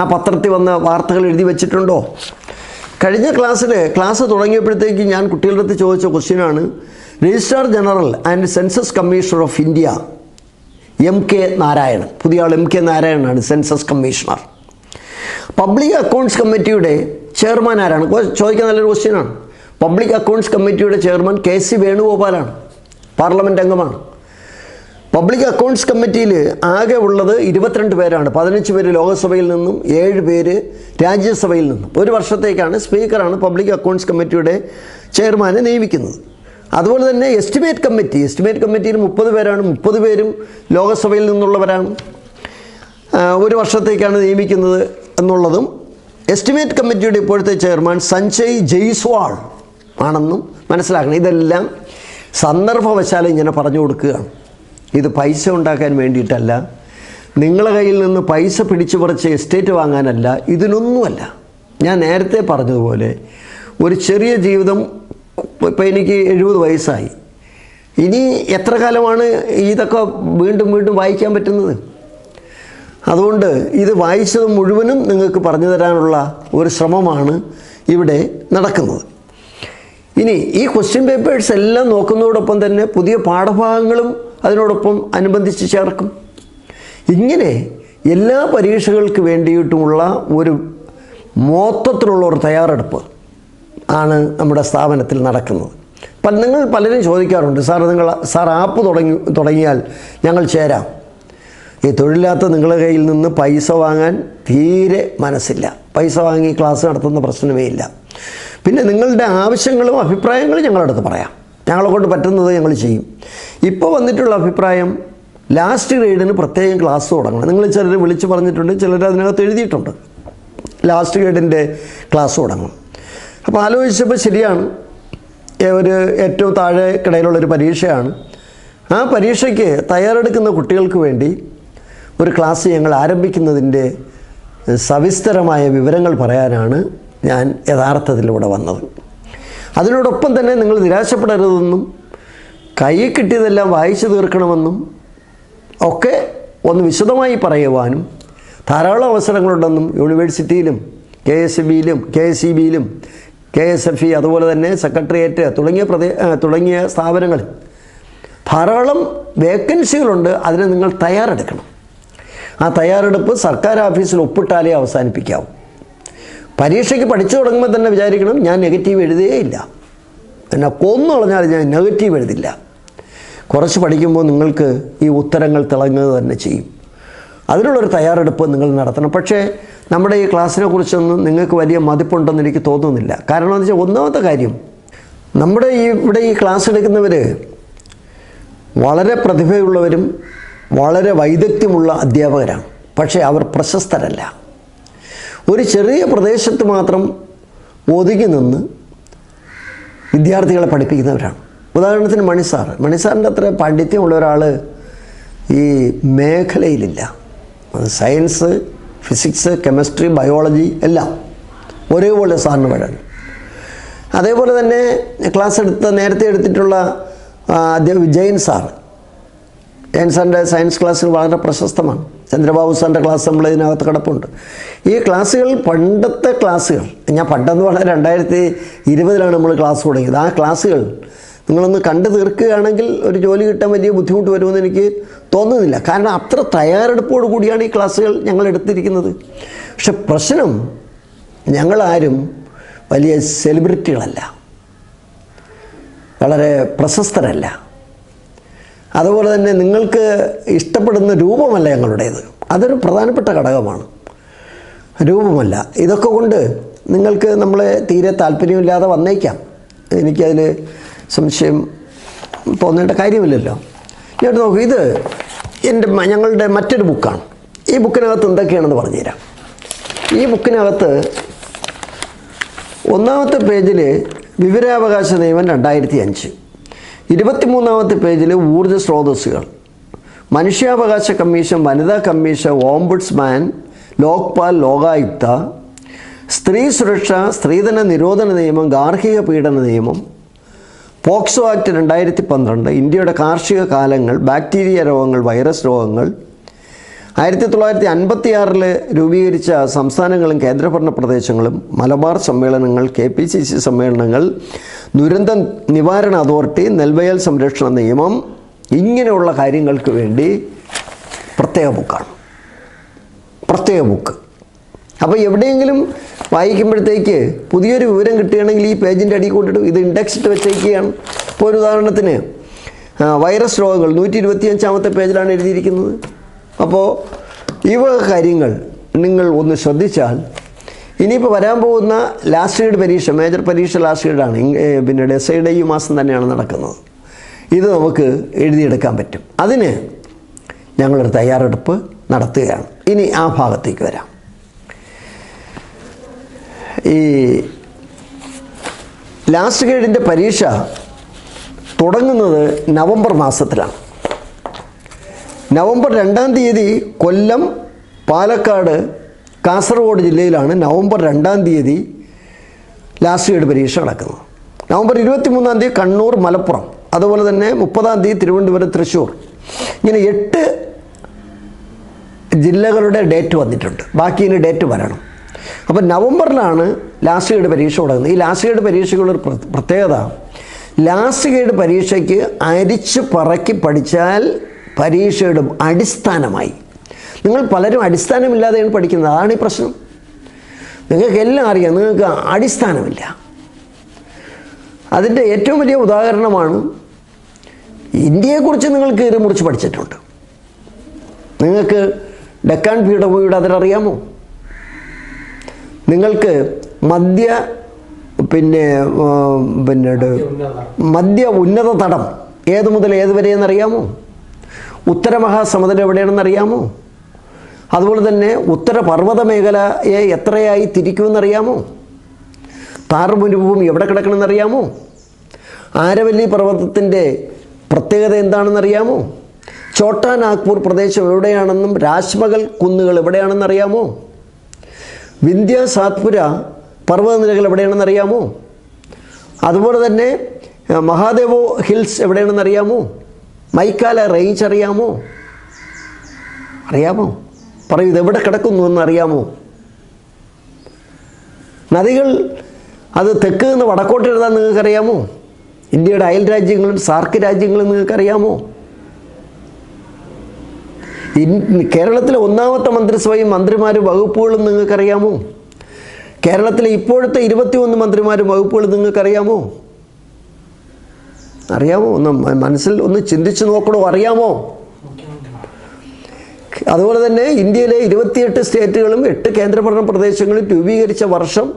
ആ പത്രത്തിൽ വന്ന വാർത്തകൾ എഴുതി വെച്ചിട്ടുണ്ടോ? കഴിഞ്ഞ ക്ലാസ്സിൽ ക്ലാസ് തുടങ്ങിയപ്പോഴത്തേക്ക് ഞാൻ കുട്ടികളുടെ അടുത്ത് ചോദിച്ച ക്വസ്റ്റ്യനാണ് registrar general and census commissioner of India M K Narayanan പുതിയ ആൾ എം കെ നാരായണനാണ് സെൻസസ് കമ്മീഷണർ പബ്ലിക് അക്കൗണ്ട്സ് കമ്മിറ്റിയുടെ ചെയർമാൻ ആരാണ്? ചോദിക്കാൻ നല്ലൊരു ക്വസ്റ്റ്യനാണ് പബ്ലിക് അക്കൗണ്ട്സ് കമ്മിറ്റിയുടെ ചെയർമാൻ കെ സി വേണുഗോപാലാണ് പാർലമെന്റ് അംഗമാണ്. പബ്ലിക് അക്കൗണ്ട്സ് കമ്മിറ്റിയിൽ ആകെ ഉള്ളത് ഇരുപത്തിരണ്ട് പേരാണ്. പതിനഞ്ച് പേര് ലോകസഭയിൽ നിന്നും ഏഴ് പേര് രാജ്യസഭയിൽ നിന്നും. ഒരു വർഷത്തേക്കാണ് സ്പീക്കറാണ് പബ്ലിക് അക്കൗണ്ട്സ് കമ്മിറ്റിയുടെ ചെയർമാനെ നിയമിക്കുന്നത്. അതുപോലെ തന്നെ എസ്റ്റിമേറ്റ് കമ്മിറ്റി എസ്റ്റിമേറ്റ് കമ്മിറ്റിയിൽ മുപ്പത് പേരാണ്. മുപ്പത് പേരും ലോകസഭയിൽ നിന്നുള്ളവരാണ്. ഒരു വർഷത്തേക്കാണ് നിയമിക്കുന്നത് എന്നുള്ളതും. എസ്റ്റിമേറ്റ് കമ്മിറ്റിയുടെ ഇപ്പോഴത്തെ ചെയർമാൻ സഞ്ജയ് ജയ്സ്വാൾ ആണെന്നും മനസ്സിലാക്കണം. ഇതെല്ലാം സന്ദർഭവശാൽ ഇങ്ങനെ പറഞ്ഞു കൊടുക്കുകയാണ്. ഇത് പൈസ ഉണ്ടാക്കാൻ വേണ്ടിയിട്ടല്ല. നിങ്ങളെ കയ്യിൽ നിന്ന് പൈസ പിടിച്ചു പറിച്ച് എസ്റ്റേറ്റ് വാങ്ങാനല്ല ഇതിനൊന്നുമല്ല. ഞാൻ നേരത്തെ പറഞ്ഞതുപോലെ ഒരു ചെറിയ ജീവിതം ഇപ്പോൾ എനിക്ക് എഴുപത് വയസ്സായി. ഇനി എത്ര കാലമാണ് ഇതൊക്കെ വീണ്ടും വീണ്ടും വായിക്കാൻ പറ്റുന്നത്? അതുകൊണ്ട് ഇത് വായിച്ചത് മുഴുവനും നിങ്ങൾക്ക് പറഞ്ഞു തരാനുള്ള ഒരു ശ്രമമാണ് ഇവിടെ നടക്കുന്നത്. ഇനി ഈ ക്വസ്റ്റ്യൻ പേപ്പേഴ്സ് എല്ലാം നോക്കുന്നതോടൊപ്പം തന്നെ പുതിയ പാഠഭാഗങ്ങളും അതിനോടൊപ്പം അനുബന്ധിച്ച് ചേർക്കും. ഇങ്ങനെ എല്ലാ പരീക്ഷകൾക്ക് വേണ്ടിയിട്ടുമുള്ള ഒരു മൊത്തത്തിലുള്ള ഒരു തയ്യാറെടുപ്പ് ആണ് നമ്മുടെ സ്ഥാപനത്തിൽ നടക്കുന്നത്. പല നിങ്ങൾ പലരും ചോദിക്കാറുണ്ട് സാർ നിങ്ങൾ സാർ ആപ്പ് തുടങ്ങി തുടങ്ങിയാൽ ഞങ്ങൾ ചേരാം. ഈ തൊഴിലില്ലാത്ത നിങ്ങളുടെ കയ്യിൽ നിന്ന് പൈസ വാങ്ങാൻ തീരെ മനസ്സില്ല. പൈസ വാങ്ങി ക്ലാസ് നടത്തുന്ന പ്രശ്നമേ ഇല്ല. പിന്നെ നിങ്ങളുടെ ആവശ്യങ്ങളും അഭിപ്രായങ്ങളും ഞങ്ങളടുത്ത് പറയാം. ഞങ്ങളെ കൊണ്ട് പറ്റുന്നത് ഞങ്ങൾ ചെയ്യും. ഇപ്പോൾ വന്നിട്ടുള്ള അഭിപ്രായം ലാസ്റ്റ് ഗ്രേഡിന് പ്രത്യേകം ക്ലാസ് തുടങ്ങണം. നിങ്ങൾ ചിലർ വിളിച്ച് പറഞ്ഞിട്ടുണ്ട് ചിലർ അതിനകത്ത് എഴുതിയിട്ടുണ്ട്. ലാസ്റ്റ് ഗ്രേഡിന്റെ ക്ലാസ് തുടങ്ങണം. അപ്പോൾ ആലോചിച്ചപ്പോൾ ശരിയാണ്. ഒരു ഏറ്റവും താഴെ കിടയിലുള്ളൊരു പരീക്ഷയാണ്. ആ പരീക്ഷയ്ക്ക് തയ്യാറെടുക്കുന്ന കുട്ടികൾക്ക് വേണ്ടി ഒരു ക്ലാസ് ഞങ്ങൾ ആരംഭിക്കുന്നതിന്റെ സവിസ്തരമായ വിവരങ്ങൾ പറയാനാണ് ഞാൻ യഥാർത്ഥത്തിലൂടെ വന്നത്. അതിനോടൊപ്പം തന്നെ നിങ്ങൾ നിരാശപ്പെടരുതെന്നും കയ്യിൽ കിട്ടിയതെല്ലാം വായിച്ചു തീർക്കണമെന്നും ഒക്കെ ഒന്ന് വിശദമായി പറയുവാനും ധാരാളം അവസരങ്ങളുണ്ടെന്നും യൂണിവേഴ്സിറ്റിയിലും കെ എസ് ബിയിലും കെ എസ് ഇ ബിയിലും കെ എസ് എഫ് ഇ അതുപോലെ തന്നെ സെക്രട്ടേറിയറ്റ് തുടങ്ങിയ പ്രദേ തുടങ്ങിയ സ്ഥാപനങ്ങളിൽ ധാരാളം വേക്കൻസികളുണ്ട്. അതിന് നിങ്ങൾ തയ്യാറെടുക്കണം. ആ തയ്യാറെടുപ്പ് സർക്കാർ ഓഫീസിൽ ഒപ്പിട്ടാലേ അവസാനിപ്പിക്കാവൂ. പരീക്ഷയ്ക്ക് പഠിച്ചു തുടങ്ങുമ്പോൾ തന്നെ വിചാരിക്കണം ഞാൻ നെഗറ്റീവ് എഴുതുകയില്ല എന്നെ കൊന്നു കളഞ്ഞാൽ ഞാൻ നെഗറ്റീവ് എഴുതില്ല. കുറച്ച് പഠിക്കുമ്പോൾ നിങ്ങൾക്ക് ഈ ഉത്തരങ്ങൾ തിളങ്ങുക തന്നെ ചെയ്യും. അതിനുള്ളൊരു തയ്യാറെടുപ്പ് നിങ്ങൾ നടത്തണം. പക്ഷേ നമ്മുടെ ഈ ക്ലാസ്സിനെ കുറിച്ചൊന്നും നിങ്ങൾക്ക് വലിയ മതിപ്പുണ്ടെന്ന് എനിക്ക് തോന്നുന്നില്ല. കാരണം എന്ന് വെച്ചാൽ ഒന്നാമത്തെ കാര്യം നമ്മുടെ ഈ ഇവിടെ ഈ ക്ലാസ് എടുക്കുന്നവർ വളരെ പ്രതിഭയുള്ളവരും വളരെ വൈദഗ്ധ്യമുള്ള അധ്യാപകരാണ്. പക്ഷേ അവർ പ്രശസ്തരല്ല. ഒരു ചെറിയ പ്രദേശത്ത് മാത്രം ഒതുങ്ങി നിന്ന് വിദ്യാർത്ഥികളെ പഠിപ്പിക്കുന്നവരാണ്. ഉദാഹരണത്തിന് മണിസാർ മണിസാറിന്റെ അത്ര പാണ്ഡിത്യമുള്ള ഒരാൾ ഈ മേഖലയിലില്ല. സയൻസ് ഫിസിക്സ് കെമിസ്ട്രി ബയോളജി എല്ലാം ഒരേപോലെ സാറിന് വരാണ് അതേപോലെ തന്നെ ക്ലാസ് എടുത്ത നേരത്തെ എടുത്തിട്ടുള്ള വിജയൻ സാർ. ജയൻ സാറിന്റെ സയൻസ് ക്ലാസ്സിൽ വളരെ പ്രശസ്തമാണ്. ചന്ദ്രബാബു സാറിന്റെ ക്ലാസ് നമ്മൾ ഇതിനകത്ത് കിടപ്പുണ്ട്. ഈ ക്ലാസ്സുകൾ പണ്ടത്തെ ക്ലാസ്സുകൾ. ഞാൻ പണ്ടെന്ന് പറഞ്ഞാൽ രണ്ടായിരത്തി ഇരുപതിലാണ് നമ്മൾ ക്ലാസ് തുടങ്ങിയത്. ആ ക്ലാസ്സുകൾ നിങ്ങളൊന്ന് കണ്ടു തീർക്കുകയാണെങ്കിൽ ഒരു ജോലി കിട്ടാൻ വലിയ ബുദ്ധിമുട്ട് വരുമെന്ന് എനിക്ക് തോന്നുന്നില്ല. കാരണം അത്ര തയ്യാറെടുപ്പോട് കൂടിയാണ് ഈ ക്ലാസ്സുകൾ ഞങ്ങൾ എടുത്തിരിക്കുന്നത്. പക്ഷെ പ്രശ്നം ഞങ്ങളാരും വലിയ സെലിബ്രിറ്റികളല്ല വളരെ പ്രശസ്തരല്ല. അതുപോലെ തന്നെ നിങ്ങൾക്ക് ഇഷ്ടപ്പെടുന്ന രൂപമല്ല ഞങ്ങളുടേത്. അതൊരു പ്രധാനപ്പെട്ട ഘടകമാണ്. രൂപമല്ല. ഇതൊക്കെ കൊണ്ട് നിങ്ങൾക്ക് നമ്മളെ തീരെ താല്പര്യമില്ലാതെ വന്നേക്കാം. എനിക്കതിൽ സംശയം തോന്നേണ്ട കാര്യമില്ലല്ലോ. ഞാൻ നോക്കൂ ഇത് എന്റെ ഞങ്ങളുടെ മറ്റൊരു ബുക്കാണ്. ഈ ബുക്കിനകത്ത് എന്തൊക്കെയാണെന്ന് പറഞ്ഞുതരാം. ഈ ബുക്കിനകത്ത് ഒന്നാമത്തെ പേജിൽ വിവരാവകാശ നിയമം രണ്ടായിരത്തി അഞ്ച്. ഇരുപത്തിമൂന്നാമത്തെ പേജിൽ ഊർജ സ്രോതസ്സുകൾ. മനുഷ്യാവകാശ കമ്മീഷൻ വനിതാ കമ്മീഷൻ ഓംബുഡ്സ്മാൻ ലോക്പാൽ ലോകായുക്ത സ്ത്രീ സുരക്ഷ സ്ത്രീധന നിരോധന നിയമം ഗാർഹിക പീഡന നിയമം പോക്സോ ആക്ട് രണ്ടായിരത്തി പന്ത്രണ്ട് ഇന്ത്യയുടെ കാർഷിക കാലങ്ങൾ ബാക്ടീരിയ രോഗങ്ങൾ വൈറസ് രോഗങ്ങൾ. ആയിരത്തി തൊള്ളായിരത്തി അൻപത്തി ആറിൽ രൂപീകരിച്ച സംസ്ഥാനങ്ങളും കേന്ദ്രഭരണ പ്രദേശങ്ങളും മലബാർ സമ്മേളനങ്ങൾ കെ പി സി സി സമ്മേളനങ്ങൾ ദുരന്ത നിവാരണ അതോറിറ്റി നെൽവയൽ സംരക്ഷണ നിയമം ഇങ്ങനെയുള്ള കാര്യങ്ങൾക്ക് വേണ്ടി പ്രത്യേക ബുക്കാണ്. പ്രത്യേക ബുക്ക്. അപ്പോൾ എവിടെയെങ്കിലും വായിക്കുമ്പോഴത്തേക്ക് പുതിയൊരു വിവരം കിട്ടുകയാണെങ്കിൽ ഈ പേജിന്റെ അടി കൊണ്ടിട്ട് ഇത് ഇൻഡെക്സ് ഇട്ട് വെച്ചേക്കുകയാണ്. ഇപ്പോൾ ഒരു ഉദാഹരണത്തിന് വൈറസ് രോഗങ്ങൾ നൂറ്റി ഇരുപത്തിയഞ്ചാമത്തെ പേജിലാണ് എഴുതിയിരിക്കുന്നത്. അപ്പോൾ ഈ വക കാര്യങ്ങൾ നിങ്ങൾ ഒന്ന് ശ്രദ്ധിച്ചാൽ ഇനിയിപ്പോൾ വരാൻ പോകുന്ന ലാസ്റ്റ് ഗ്രേഡ് പരീക്ഷ മേജർ പരീക്ഷ ലാസ്റ്റ് ഗ്രേഡാണ് പിന്നെ ഡെസൈഡ് ഈ മാസം തന്നെയാണ് നടക്കുന്നത്. ഇത് നമുക്ക് എഴുതിയെടുക്കാൻ പറ്റും. അതിന് ഞങ്ങളൊരു തയ്യാറെടുപ്പ് നടത്തുകയാണ്. ഇനി ആ ഭാഗത്തേക്ക് വരാം. ഈ ലാസ്റ്റ് ഗ്രേഡിന്റെ പരീക്ഷ തുടങ്ങുന്നത് നവംബർ മാസത്തിലാണ്. നവംബർ രണ്ടാം തീയതി കൊല്ലം പാലക്കാട് കാസർഗോഡ് ജില്ലയിലാണ് നവംബർ രണ്ടാം തീയതി ലാസ്റ്റ് ഗ്രേഡ് പരീക്ഷ നടക്കുന്നത്. നവംബർ ഇരുപത്തി മൂന്നാം തീയതി കണ്ണൂർ മലപ്പുറം അതുപോലെ തന്നെ മുപ്പതാം തീയതി തിരുവനന്തപുരം തൃശ്ശൂർ. ഇങ്ങനെ എട്ട് ജില്ലകളുടെ ഡേറ്റ് വന്നിട്ടുണ്ട്. ബാക്കി ഇനി ഡേറ്റ് വരണം. അപ്പോൾ നവംബറിലാണ് ലാസ്റ്റ് ഗ്രേഡ് പരീക്ഷ തുടങ്ങുന്നത്. ഈ ലാസ്റ്റ് ഗ്രേഡ് പരീക്ഷയ്ക്കുള്ളൊരു പ്രത്യേകത ലാസ്റ്റ് ഗ്രേഡ് പരീക്ഷയ്ക്ക് അരിച്ച് പറക്കി പഠിച്ചാൽ പരീക്ഷയുടെ അടിസ്ഥാനമായി നിങ്ങൾ പലരും അടിസ്ഥാനമില്ലാതെയാണ് പഠിക്കുന്നത്. അതാണ് ഈ പ്രശ്നം. നിങ്ങൾക്ക് എല്ലാം അറിയാം. നിങ്ങൾക്ക് അടിസ്ഥാനമില്ല. അതിന്റെ ഏറ്റവും വലിയ ഉദാഹരണമാണ് ഇന്ത്യയെക്കുറിച്ച് നിങ്ങൾ കീറി മുറിച്ച് പഠിച്ചിട്ടുണ്ട്. നിങ്ങൾക്ക് ഡെക്കാൻ പീഠഭൂമിയുടെ അതിലറിയാമോ നിങ്ങൾക്ക് മദ്യ പിന്നെ പിന്നെ മദ്യ ഉന്നത തടം ഏത് മുതൽ ഏത് വരെ എന്നറിയാമോ ഉത്തരമഹാസമുദ്രം എവിടെയാണെന്ന് അറിയാമോ? അതുപോലെ തന്നെ ഉത്തര പർവത മേഖലയെ എത്രയായി തിരിക്കുമെന്നറിയാമോ? താറുമുരുഭൂമി എവിടെ കിടക്കണമെന്നറിയാമോ? ആരവല്ലി പർവതത്തിന്റെ പ്രത്യേകത എന്താണെന്നറിയാമോ? ചോട്ടാ നാഗ്പൂർ പ്രദേശം എവിടെയാണെന്നും രാജ്മഹൽ കുന്നുകൾ എവിടെയാണെന്നറിയാമോ? വിന്ധ്യ സാത്പുര പർവതനിരകൾ എവിടെയാണെന്നറിയാമോ? അതുപോലെ തന്നെ മഹാദേവോ ഹിൽസ് എവിടെയാണെന്നറിയാമോ? മൈക്കാല റേഞ്ച് അറിയാമോ? അറിയാമോ? പറയൂ ഇതെവിടെ കിടക്കുന്നു എന്ന് അറിയാമോ നദികൾ അത് തെക്ക് നിന്ന് വടക്കോട്ട് എഴുതാൻ നിങ്ങൾക്കറിയാമോ? ഇന്ത്യയുടെ അയൽ രാജ്യങ്ങളും സാർക്ക് രാജ്യങ്ങളും നിങ്ങൾക്കറിയാമോ? കേരളത്തിലെ ഒന്നാമത്തെ മന്ത്രിസഭയും മന്ത്രിമാരും വകുപ്പുകളും നിങ്ങൾക്കറിയാമോ? കേരളത്തിലെ ഇപ്പോഴത്തെ ഇരുപത്തിയൊന്ന് മന്ത്രിമാരും വകുപ്പുകളും നിങ്ങൾക്കറിയാമോ? അറിയാമോ? ഒന്ന് മനസ്സിൽ ഒന്ന് ചിന്തിച്ചു നോക്കണോ? അറിയാമോ? അതുപോലെ തന്നെ ഇന്ത്യയിലെ ഇരുപത്തിയെട്ട് സ്റ്റേറ്റുകളും എട്ട് കേന്ദ്രഭരണ പ്രദേശങ്ങളും രൂപീകരിച്ച വർഷം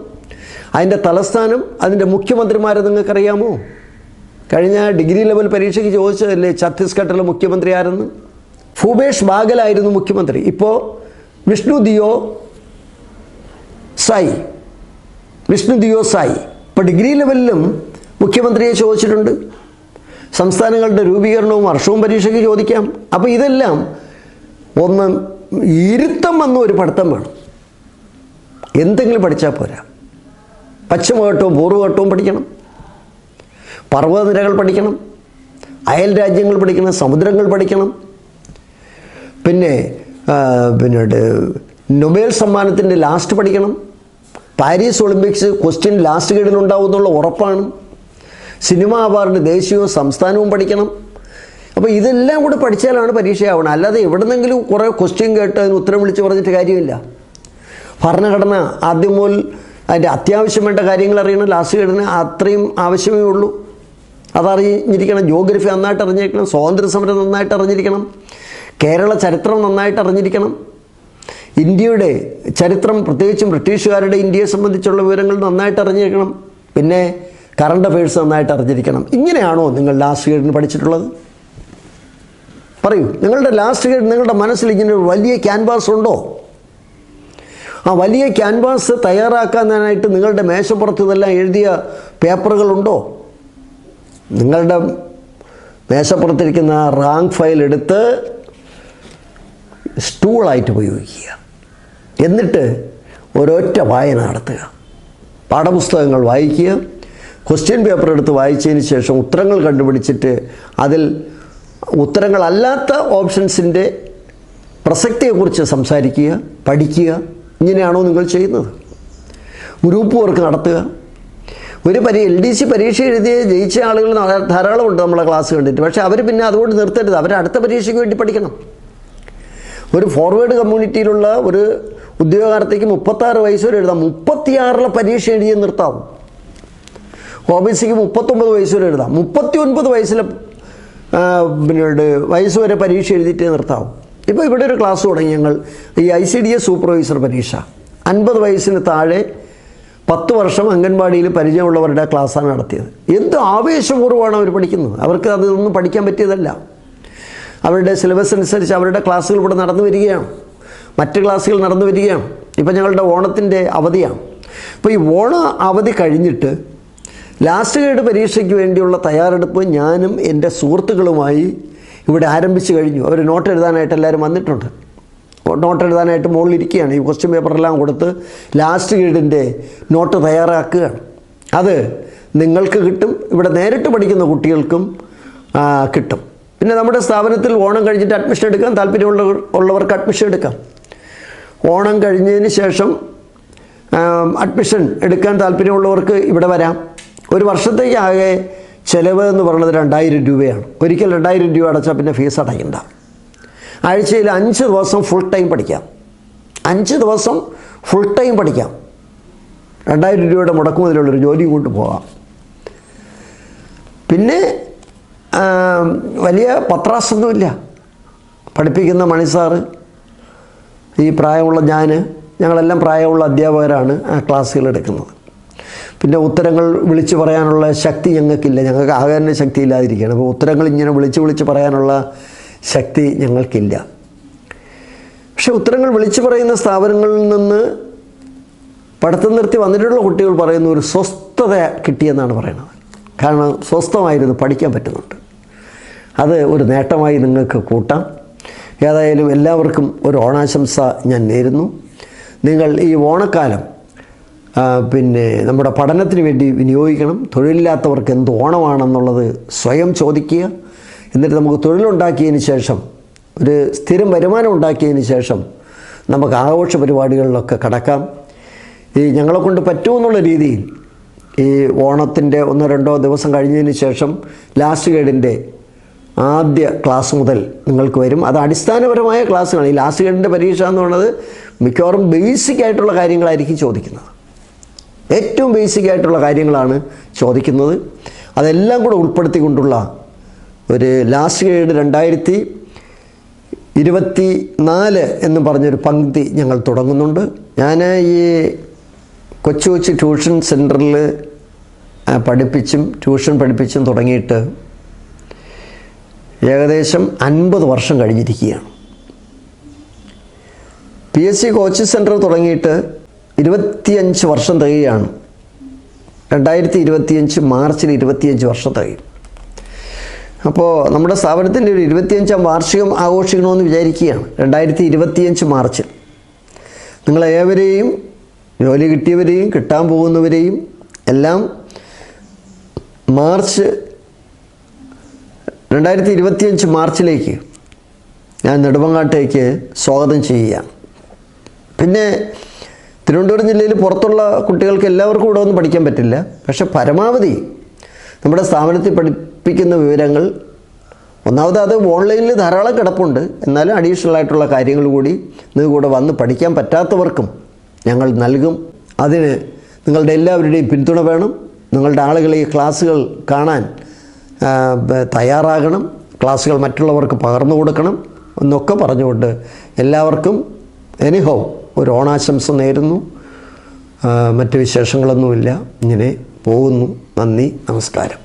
അതിന്റെ തലസ്ഥാനം അതിന്റെ മുഖ്യമന്ത്രിമാരെ നിങ്ങൾക്കറിയാമോ? കഴിഞ്ഞ ഡിഗ്രി ലെവൽ പരീക്ഷയ്ക്ക് ചോദിച്ചതല്ലേ ഛത്തീസ്ഗഡിലെ മുഖ്യമന്ത്രി ആരെന്ന്? ഭൂപേഷ് ബാഗലായിരുന്നു മുഖ്യമന്ത്രി. ഇപ്പോൾ വിഷ്ണു ദിയോ സായി. വിഷ്ണു ദിയോ സായി. ഇപ്പോൾ ഡിഗ്രി ലെവലിലും മുഖ്യമന്ത്രിയെ ചോദിച്ചിട്ടുണ്ട്. സംസ്ഥാനങ്ങളുടെ രൂപീകരണവും വർഷവും പരീക്ഷയ്ക്ക് ചോദിക്കാം. അപ്പോൾ ഇതെല്ലാം ഒന്ന് ഇരുത്തം വന്ന ഒരു പഠിത്തം വേണം. എന്തെങ്കിലും പഠിച്ചാൽ പോരാ. പശ്ചിമഘട്ടവും പൂർവഘട്ടവും പഠിക്കണം. പർവതനിരകൾ പഠിക്കണം. അയൽ രാജ്യങ്ങൾ പഠിക്കണം സമുദ്രങ്ങൾ പഠിക്കണം. പിന്നെ പിന്നെ നൊബേൽ സമ്മാനത്തിന്റെ ലാസ്റ്റ് പഠിക്കണം. പാരീസ് ഒളിമ്പിക്സ് ക്വസ്റ്റ്യൻ ലാസ്റ്റ് ഗേഡിൽ ഉണ്ടാവും എന്നുള്ള ഉറപ്പാണ്. സിനിമ അവാർഡ് ദേശീയവും സംസ്ഥാനവും പഠിക്കണം. അപ്പോൾ ഇതെല്ലാം കൂടെ പഠിച്ചാലാണ് പരീക്ഷയാവണം അല്ലാതെ എവിടെന്നെങ്കിലും കുറേ ക്വസ്റ്റ്യൻ കേട്ട് അതിന് ഉത്തരം വിളിച്ച് പറഞ്ഞിട്ട് കാര്യമില്ല. ഭരണഘടന ആദ്യം മുതൽ അതിന്റെ അത്യാവശ്യം വേണ്ട കാര്യങ്ങൾ അറിയണം. ലാസ്റ്റ് ഘടന അത്രയും ആവശ്യമേ ഉള്ളൂ. അതറിഞ്ഞിരിക്കണം. ജോഗ്രഫി നന്നായിട്ട് അറിഞ്ഞിരിക്കണം. സ്വാതന്ത്ര്യ സമരം നന്നായിട്ട് അറിഞ്ഞിരിക്കണം. കേരള ചരിത്രം നന്നായിട്ട് അറിഞ്ഞിരിക്കണം. ഇന്ത്യയുടെ ചരിത്രം പ്രത്യേകിച്ചും ബ്രിട്ടീഷുകാരുടെ ഇന്ത്യയെ സംബന്ധിച്ചുള്ള വിവരങ്ങൾ നന്നായിട്ട് അറിഞ്ഞിരിക്കണം. പിന്നെ കറണ്ട് അഫയേഴ്സ് നന്നായിട്ട് അറിഞ്ഞിരിക്കണം. ഇങ്ങനെയാണോ നിങ്ങൾ ലാസ്റ്റ് ഗേഡിന് പഠിച്ചിട്ടുള്ളത്? പറയൂ നിങ്ങളുടെ ലാസ്റ്റ് ഗേഡ് നിങ്ങളുടെ മനസ്സിൽ ഇങ്ങനെ ഒരു വലിയ ക്യാൻവാസ് ഉണ്ടോ? ആ വലിയ ക്യാൻവാസ് തയ്യാറാക്കാനായിട്ട് നിങ്ങളുടെ മേശപ്പുറത്ത് ഇതെല്ലാം എഴുതിയ പേപ്പറുകളുണ്ടോ നിങ്ങളുടെ മേശപ്പുറത്തിരിക്കുന്ന റാങ്ക് ഫയൽ എടുത്ത് സ്റ്റൂളായിട്ട് ഉപയോഗിക്കുക. എന്നിട്ട് ഒരൊറ്റ വായന നടത്തുക. പാഠപുസ്തകങ്ങൾ വായിക്കുക. ക്വസ്റ്റ്യൻ പേപ്പർ എടുത്ത് വായിച്ചതിന് ശേഷം ഉത്തരങ്ങൾ കണ്ടുപിടിച്ചിട്ട് അതിൽ ഉത്തരങ്ങളല്ലാത്ത ഓപ്ഷൻസിന്റെ പ്രസക്തിയെക്കുറിച്ച് സംസാരിക്കുക പഠിക്കുക ഇങ്ങനെയാണോ നിങ്ങൾ ചെയ്യുന്നത്. ഗ്രൂപ്പ് വർക്ക് നടത്തുക. ഒരു പരി എൽ ഡി സി പരീക്ഷ എഴുതി ജയിച്ച ആളുകൾ ധാരാളമുണ്ട് നമ്മളെ ക്ലാസ് കണ്ടിട്ട്. പക്ഷേ അവർ പിന്നെ അതുകൊണ്ട് നിർത്തരുത്. അവർ അടുത്ത പരീക്ഷയ്ക്ക് വേണ്ടി പഠിക്കണം. ഒരു ഫോർവേഡ് കമ്മ്യൂണിറ്റിയിലുള്ള ഒരു ഉദ്യോഗാർത്ഥിക്ക് മുപ്പത്താറ് വയസ്സ് വരെ എഴുതാം. മുപ്പത്തിയാറിലെ പരീക്ഷ എഴുതി നിർത്താവും. ഒ ബി സിക്ക് മുപ്പത്തൊമ്പത് വയസ്സ് വരെ എഴുതാം. മുപ്പത്തി ഒൻപത് വയസ്സിലെ പിന്നീട് വയസ്സ് വരെ പരീക്ഷ എഴുതിയിട്ടേ നിർത്താവും. ഇപ്പോൾ ഇവിടെ ഒരു ക്ലാസ് തുടങ്ങി ഞങ്ങൾ. ഈ I C D S supervisor പരീക്ഷ. അൻപത് വയസ്സിന് താഴെ പത്ത് വർഷം അംഗൻവാടിയിൽ പരിചയമുള്ളവരുടെ ക്ലാസ്സാണ് നടത്തിയത്. എന്ത് ആവേശപൂർവമാണ് അവർ പഠിക്കുന്നത്. അവർക്ക് അതൊന്നും പഠിക്കാൻ പറ്റിയതല്ല. അവരുടെ സിലബസ് അനുസരിച്ച് അവരുടെ ക്ലാസ്സുകൾ ഇവിടെ നടന്നു വരികയാണ്. മറ്റ് ക്ലാസ്സുകൾ നടന്നു വരികയാണ്. ഇപ്പം ഞങ്ങളുടെ ഓണത്തിന്റെ അവധിയാണ്. അപ്പോൾ ഈ ഓണ അവധി കഴിഞ്ഞിട്ട് ലാസ്റ്റ് ഗ്രേഡ് പരീക്ഷയ്ക്ക് വേണ്ടിയുള്ള തയ്യാറെടുപ്പ് ഞാനും എന്റെ സുഹൃത്തുക്കളുമായി ഇവിടെ ആരംഭിച്ചു കഴിഞ്ഞു. അവർ നോട്ട് എഴുതാനായിട്ട് എല്ലാവരും വന്നിട്ടുണ്ട്. നോട്ട് എഴുതാനായിട്ട് മുകളിലിരിക്കുകയാണ് ഈ ക്വസ്റ്റ്യൻ പേപ്പറെല്ലാം കൊടുത്ത് ലാസ്റ്റ് ഗ്രേഡിന്റെ നോട്ട് തയ്യാറാക്കുകയാണ്. അത് നിങ്ങൾക്ക് കിട്ടും. ഇവിടെ നേരിട്ട് പഠിക്കുന്ന കുട്ടികൾക്കും കിട്ടും. പിന്നെ നമ്മുടെ സ്ഥാപനത്തിൽ ഓണം കഴിഞ്ഞിട്ട് അഡ്മിഷൻ എടുക്കാം. താല്പര്യമുള്ള ഉള്ളവർക്ക് അഡ്മിഷൻ എടുക്കാം. ഓണം കഴിഞ്ഞതിന് ശേഷം അഡ്മിഷൻ എടുക്കാൻ താല്പര്യമുള്ളവർക്ക് ഇവിടെ വരാം. ഒരു വർഷത്തേക്കാകെ ചിലവ് എന്ന് പറയുന്നത് രണ്ടായിരം രൂപയാണ്. ഒരിക്കൽ രണ്ടായിരം രൂപ അടച്ചാൽ പിന്നെ ഫീസ് അടയ്ക്കണ്ട. ആഴ്ചയിൽ അഞ്ച് ദിവസം ഫുൾ ടൈം പഠിക്കാം. അഞ്ച് ദിവസം ഫുൾ ടൈം പഠിക്കാം. രണ്ടായിരം രൂപയുടെ മുടക്കുമുതലുള്ളൊരു ജോലിയും കൊണ്ട് പോകാം പിന്നെ വലിയ പത്രാസൊന്നുമില്ല പഠിപ്പിക്കുന്ന മണിസാറ് ഈ പ്രായമുള്ള ഞാൻ ഞങ്ങളെല്ലാം പ്രായമുള്ള അധ്യാപകരാണ് ആ ക്ലാസ്സുകൾ എടുക്കുന്നത്. പിന്നെ ഉത്തരങ്ങൾ വിളിച്ചു പറയാനുള്ള ശക്തി ഞങ്ങൾക്കില്ല. ഞങ്ങൾക്ക് ആകാരണ ശക്തി ഇല്ലാതിരിക്കുകയാണ് അപ്പോൾ ഉത്തരങ്ങൾ ഇങ്ങനെ വിളിച്ച് വിളിച്ച് പറയാനുള്ള ശക്തി ഞങ്ങൾക്കില്ല. പക്ഷെ ഉത്തരങ്ങൾ വിളിച്ചു പറയുന്ന സ്ഥാപനങ്ങളിൽ നിന്ന് പഠിത്തം നിർത്തി വന്നിട്ടുള്ള കുട്ടികൾ പറയുന്ന ഒരു സ്വസ്ഥത കിട്ടിയെന്നാണ് പറയുന്നത്. കാരണം സ്വസ്ഥമായിരുന്നു പഠിക്കാൻ പറ്റുന്നുണ്ട്. അത് ഒരു നേട്ടമായി നിങ്ങൾക്ക് കൂട്ടാം. ഏതായാലും എല്ലാവർക്കും ഒരു ഓണാശംസ ഞാൻ നേരുന്നു. നിങ്ങൾ ഈ ഓണക്കാലം പിന്നെ നമ്മുടെ പഠനത്തിന് വേണ്ടി വിനിയോഗിക്കണം. തൊഴിലില്ലാത്തവർക്ക് എന്ത് ഓണമാണെന്നുള്ളത് സ്വയം ചോദിക്കുക. എന്നിട്ട് നമുക്ക് തൊഴിലുണ്ടാക്കിയതിന് ശേഷം ഒരു സ്ഥിരം വരുമാനം ഉണ്ടാക്കിയതിന് ശേഷം നമുക്ക് ആഘോഷ പരിപാടികളിലൊക്കെ കടക്കാം. ഈ ഞങ്ങളെ കൊണ്ട് പറ്റുമെന്നുള്ള രീതിയിൽ ഈ ഓണത്തിന്റെ ഒന്നോ രണ്ടോ ദിവസം കഴിഞ്ഞതിന് ശേഷം ലാസ്റ്റ് ഗൈഡിന്റെ ആദ്യ ക്ലാസ് മുതൽ നിങ്ങൾക്ക് വരും. അത് അടിസ്ഥാനപരമായ ക്ലാസ്സുകളാണ് ഈ ലാസ്റ്റ് ഗൈഡിന്റെ പരീക്ഷ എന്ന് പറയുന്നത് മിക്കവാറും ബേസിക് ആയിട്ടുള്ള കാര്യങ്ങളായിരിക്കും ചോദിക്കുന്നത്. ഏറ്റവും ബേസിക് ആയിട്ടുള്ള കാര്യങ്ങളാണ് ചോദിക്കുന്നത്. അതെല്ലാം കൂടെ ഉൾപ്പെടുത്തിക്കൊണ്ടുള്ള ഒരു ലാസ്റ്റ് ഗ്രേഡ് രണ്ടായിരത്തി ഇരുപത്തി നാല് എന്ന് പറഞ്ഞൊരു പങ്ക്തി ഞങ്ങൾ തുടങ്ങുന്നുണ്ട്. ഞാൻ ഈ കൊച്ചു കൊച്ചു ട്യൂഷൻ സെന്ററിൽ പഠിപ്പിച്ചും ട്യൂഷൻ പഠിപ്പിച്ചും തുടങ്ങിയിട്ട് ഏകദേശം അൻപത് വർഷം കഴിഞ്ഞിരിക്കുകയാണ്. P S C coaching centre തുടങ്ങിയിട്ട് ഇരുപത്തിയഞ്ച് വർഷം തികയാണ് രണ്ടായിരത്തി ഇരുപത്തിയഞ്ച് മാർച്ചിൽ ഇരുപത്തിയഞ്ച് വർഷം തികയും. അപ്പോൾ നമ്മുടെ സ്ഥാപനത്തിന്റെ ഒരു ഇരുപത്തിയഞ്ചാം വാർഷികം ആഘോഷിക്കണമെന്ന് വിചാരിക്കുകയാണ്. രണ്ടായിരത്തി ഇരുപത്തിയഞ്ച് മാർച്ചിൽ നിങ്ങളേവരെയും ജോലി കിട്ടിയവരെയും കിട്ടാൻ പോകുന്നവരെയും എല്ലാം മാർച്ച് രണ്ടായിരത്തി ഇരുപത്തിയഞ്ച് മാർച്ചിലേക്ക് ഞാൻ നെടുമങ്ങാട്ടേക്ക് സ്വാഗതം ചെയ്യുകയാണ്. പിന്നെ തിരുവനന്തപുരം ജില്ലയിൽ പുറത്തുള്ള കുട്ടികൾക്ക് എല്ലാവർക്കും ഇവിടെ ഒന്നും പഠിക്കാൻ പറ്റില്ല. പക്ഷെ പരമാവധി നമ്മുടെ സ്ഥാപനത്തിൽ പഠിപ്പിക്കുന്ന വിവരങ്ങൾ ഒന്നാമത് അത് ഓൺലൈനിൽ ധാരാളം കിടപ്പുണ്ട്. എന്നാലും അഡീഷണൽ ആയിട്ടുള്ള കാര്യങ്ങൾ കൂടി നിങ്ങൾ കൂടെ വന്ന് പഠിക്കാൻ പറ്റാത്തവർക്കും ഞങ്ങൾ നൽകും. അതിന് നിങ്ങളുടെ എല്ലാവരുടെയും പിന്തുണ വേണം. നിങ്ങളുടെ ആളുകൾ ഈ ക്ലാസ്സുകൾ കാണാൻ തയ്യാറാകണം. ക്ലാസ്സുകൾ മറ്റുള്ളവർക്ക് പകർന്നു കൊടുക്കണം എന്നൊക്കെ പറഞ്ഞുകൊണ്ട് എല്ലാവർക്കും എനിഹോ ഒരു ഓണാശംസ നേരുന്നു. മറ്റു വിശേഷങ്ങളൊന്നുമില്ല. ഇങ്ങനെ പോകുന്നു. നന്ദി. നമസ്കാരം.